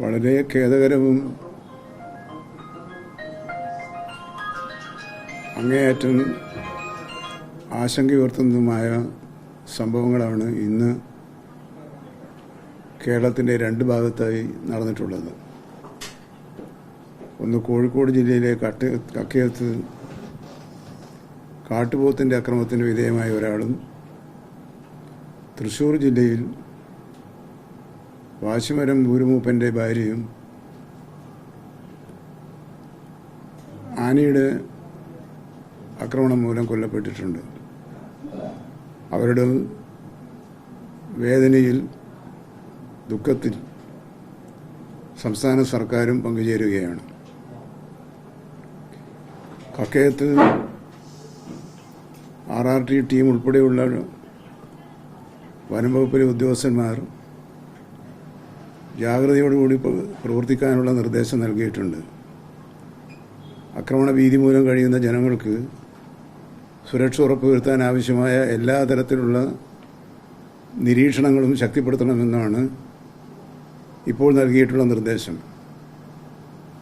വളരെ ഖേദകരവും അങ്ങേയറ്റം ആശങ്കയുയർത്തുന്നതുമായ സംഭവങ്ങളാണ് ഇന്ന് കേരളത്തിന്റെ രണ്ട് ഭാഗത്തായി നടന്നിട്ടുള്ളത്. ഒന്ന് കോഴിക്കോട് ജില്ലയിലെ കട്ട് കക്കയത്ത് കാട്ടുപോത്തിന്റെ അക്രമത്തിന് വിധേയമായ ഒരാളും തൃശ്ശൂർ ജില്ലയിൽ വാശിമരം ഗുരുമൂപ്പന്റെ ഭാര്യയും ആനയുടെ ആക്രമണം മൂലം കൊല്ലപ്പെട്ടിട്ടുണ്ട്. അവരുടെ വേദനയിൽ ദുഃഖത്തിൽ സംസ്ഥാന സർക്കാരും പങ്കുചേരുകയാണ്. കക്കയത്ത് ആർ ആർ ടി ടീം ഉൾപ്പെടെയുള്ള വനംവകുപ്പിലെ ഉദ്യോഗസ്ഥന്മാർ ജാഗ്രതയോടുകൂടി പ്ര- പ്രവർത്തിക്കാനുള്ള നിർദ്ദേശം നൽകിയിട്ടുണ്ട്. ആക്രമണ ഭീതി മൂലം കഴിയുന്ന ജനങ്ങൾക്ക് സുരക്ഷ ഉറപ്പുവരുത്താൻ ആവശ്യമായ എല്ലാ തരത്തിലുള്ള നിരീക്ഷണങ്ങളും ശക്തിപ്പെടുത്തണമെന്നാണ് ഇപ്പോൾ നൽകിയിട്ടുള്ള നിർദ്ദേശം.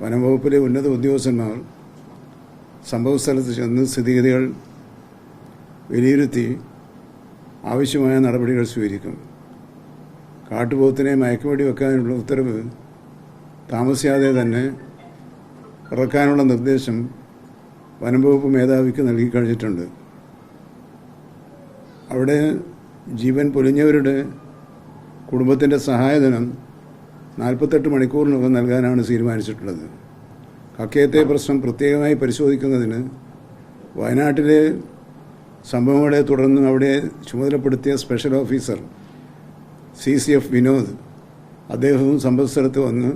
വനംവകുപ്പിലെ ഉന്നത ഉദ്യോഗസ്ഥന്മാർ സംഭവസ്ഥലത്ത് ചെന്ന് സ്ഥിതിഗതികൾ വിലയിരുത്തി ആവശ്യമായ നടപടികൾ സ്വീകരിക്കും. കാട്ടുപോത്തിനെ മയക്കുവെടി വെക്കാനുള്ള ഉത്തരവ് താമസിയാതെ തന്നെ ഇറക്കാനുള്ള നിർദ്ദേശം വനംവകുപ്പ് മേധാവിക്ക് നൽകിക്കഴിഞ്ഞിട്ടുണ്ട് അവിടെ ജീവൻ പൊലിഞ്ഞവരുടെ കുടുംബത്തിന്റെ സഹായധനം നാൽപ്പത്തെട്ട് മണിക്കൂറിനകം നൽകാനാണ് തീരുമാനിച്ചിട്ടുള്ളത്. കക്കയത്തെ പ്രശ്നം പ്രത്യേകമായി പരിശോധിക്കുന്നതിന് വയനാട്ടിലെ സംഭവങ്ങളെ തുടർന്ന് അവിടെ ചുമതലപ്പെടുത്തിയ special officer C C F Vinod അദ്ദേഹവും സംഭവസ്ഥലത്ത് വന്ന്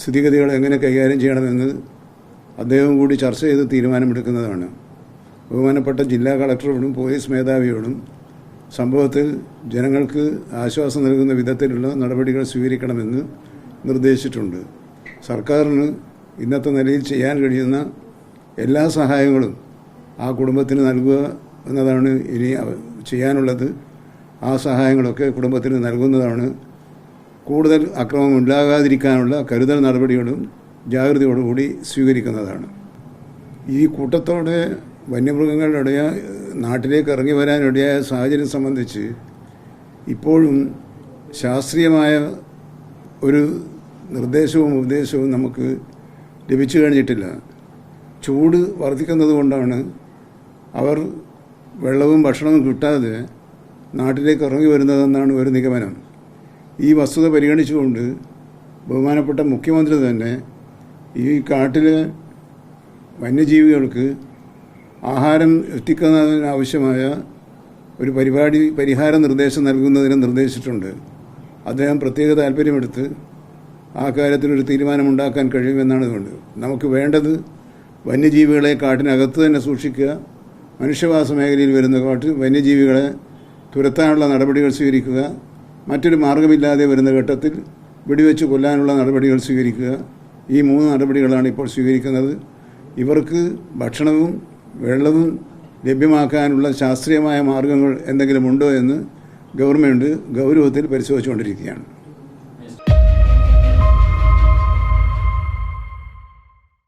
സ്ഥിതിഗതികൾ എങ്ങനെ കൈകാര്യം ചെയ്യണമെന്ന് അദ്ദേഹം കൂടി ചർച്ച ചെയ്ത് തീരുമാനമെടുക്കുന്നതാണ്. ബഹുമാനപ്പെട്ട ജില്ലാ കളക്ടറോടും പോലീസ് മേധാവിയോടും സംഭവത്തിൽ ജനങ്ങൾക്ക് ആശ്വാസം നൽകുന്ന വിധത്തിലുള്ള നടപടികൾ സ്വീകരിക്കണമെന്ന് നിർദ്ദേശിച്ചിട്ടുണ്ട്. സർക്കാരിന് ഇന്നത്തെ നിലയിൽ ചെയ്യാൻ കഴിയുന്ന എല്ലാ സഹായങ്ങളും ആ കുടുംബത്തിന് നൽകുക എന്നതാണ് ഇനി ചെയ്യാനുള്ളത്. ആ സഹായങ്ങളൊക്കെ കുടുംബത്തിന് നൽകുന്നതാണ്. കൂടുതൽ അക്രമം ഉണ്ടാകാതിരിക്കാനുള്ള കരുതൽ നടപടികളും ജാഗ്രതയോടുകൂടി സ്വീകരിക്കുന്നതാണ്. ഈ കൂട്ടത്തോടെ വന്യമൃഗങ്ങളുടെ നാട്ടിലേക്ക് ഇറങ്ങി വരാനിടയായ സാഹചര്യം സംബന്ധിച്ച് ഇപ്പോഴും ശാസ്ത്രീയമായ ഒരു നിർദ്ദേശവും ഉപദേശവും നമുക്ക് ലഭിച്ചു കഴിഞ്ഞിട്ടില്ല. ചൂട് വർദ്ധിക്കുന്നത് കൊണ്ടാണ് അവർ വെള്ളവും ഭക്ഷണവും കിട്ടാതെ നാട്ടിലേക്ക് ഇറങ്ങി വരുന്നതെന്നാണ് ഒരു നിഗമനം. ഈ വസ്തുത പരിഗണിച്ചുകൊണ്ട് ബഹുമാനപ്പെട്ട മുഖ്യമന്ത്രി തന്നെ ഈ കാട്ടിൽ വന്യജീവികൾക്ക് ആഹാരം എത്തിക്കുന്നതിനാവശ്യമായ ഒരു പരിപാടി പരിഹാര നിർദ്ദേശം നൽകുന്നതിന് നിർദ്ദേശിച്ചിട്ടുണ്ട്. അദ്ദേഹം പ്രത്യേക താല്പര്യമെടുത്ത് ആ കാര്യത്തിനൊരു തീരുമാനമുണ്ടാക്കാൻ കഴിയുമെന്നാണ് ഇതുകൊണ്ട് നമുക്ക് വേണ്ടത് വന്യജീവികളെ കാട്ടിനകത്ത് തന്നെ സൂക്ഷിക്കുക. മനുഷ്യവാസ മേഖലയിൽ വരുന്ന കാട്ട് വന്യജീവികളെ തുരത്താനുള്ള നടപടികൾ സ്വീകരിക്കുക. മറ്റൊരു മാർഗമില്ലാതെ വരുന്ന ഘട്ടത്തിൽ വെടിവെച്ച് കൊല്ലാനുള്ള നടപടികൾ സ്വീകരിക്കുക. ഈ മൂന്ന് നടപടികളാണ് ഇപ്പോൾ സ്വീകരിക്കുന്നത്. ഇവർക്ക് ഭക്ഷണവും വെള്ളവും ലഭ്യമാക്കാനുള്ള ശാസ്ത്രീയമായ മാർഗങ്ങൾ എന്തെങ്കിലും ഉണ്ടോ എന്ന് ഗവൺമെന്റ് ഗൗരവത്തിൽ പരിശോധിച്ചുകൊണ്ടിരിക്കുകയാണ്.